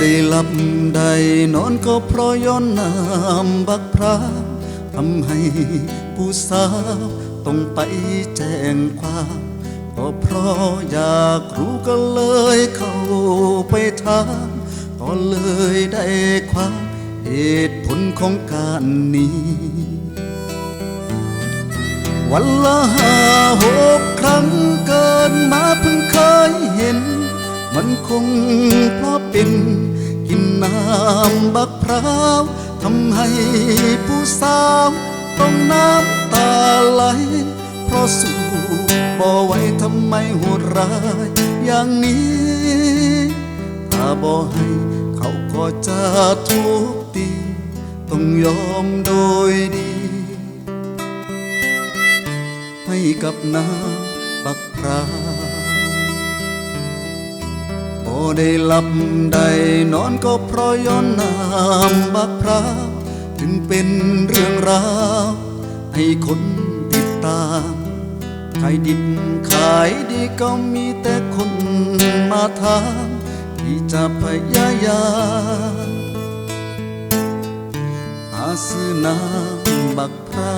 ได้หลับได้นอนก็เพราะย้อนน้ำบักพร้าวทำให้ผู้สาวต้องไปแจ้งความก็เพราะอยากรู้ก็เลยเข้าไปถามก็เลยได้ความเหตุผลของการนี้ วันละห้าหกครั้งเกินมาเพิ่งเคยเห็น มันคงเพรา น้ำบักพร้าวทำให้ผู้สาวต้องน้ำตาไหล เพราะสู้บ่ไหวทำไมโหดร้ายอย่างนี้ ถ้าบ่ให้เขาก็จะทุบตีต้องยอมโดยดี ให้กับน้ำบักพร้าว ได้หลับได้นอนก็เพราะย้อนน้ำบักพร้าถึงเป็นเรื่องราวให้คนติดตามขายดิบขายดีก็มีแต่คนมาถามที่จะพยายามหาซื้อน้ำบักพร้า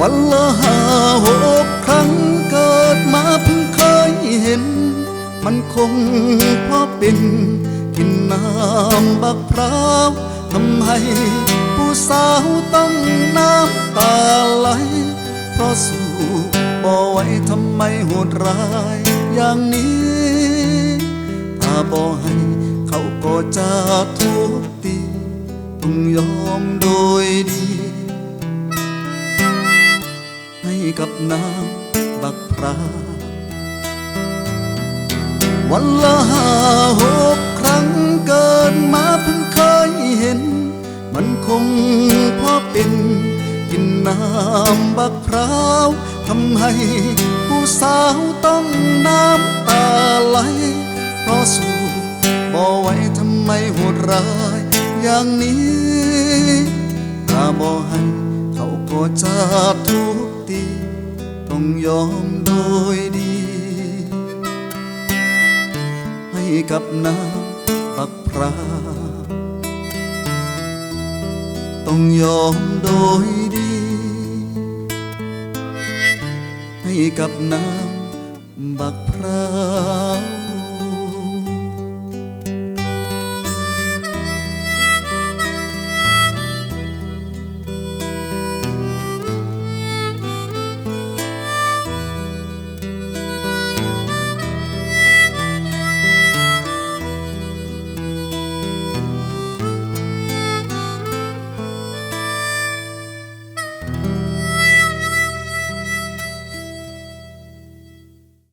วันละห้าหกครั้งเกิดมาเพิ่งเคยเห็น มันคงเพราะเป็นกินน้ำบักพร้าวทำให้ผู้สาวต้องน้ำตาไหล เพราะสู้บ่ไหวทำไมโหดร้ายอย่างนี้ ถ้าบ่ให้เขาก็จะทุบตี ต้องยอมโดยดี กับน้ำบักพร้าววันละห้าหกครั้งเกินมาเพิ่งเคยเห็น มันคงเพราะเป็นกินน้ำบักพร้าวทำให้ผู้สาวต้องน้ำตาไหลเพราะสู้บ่ไหวทำไมโหดร้ายอย่างนี้ถ้าบ่ให้เขาก็จะทุบตี ต้องยอมโดยดี ให้กับน้ำปักพร้าวต้องยอมโดยดี ให้กับน้ำบักพร้าว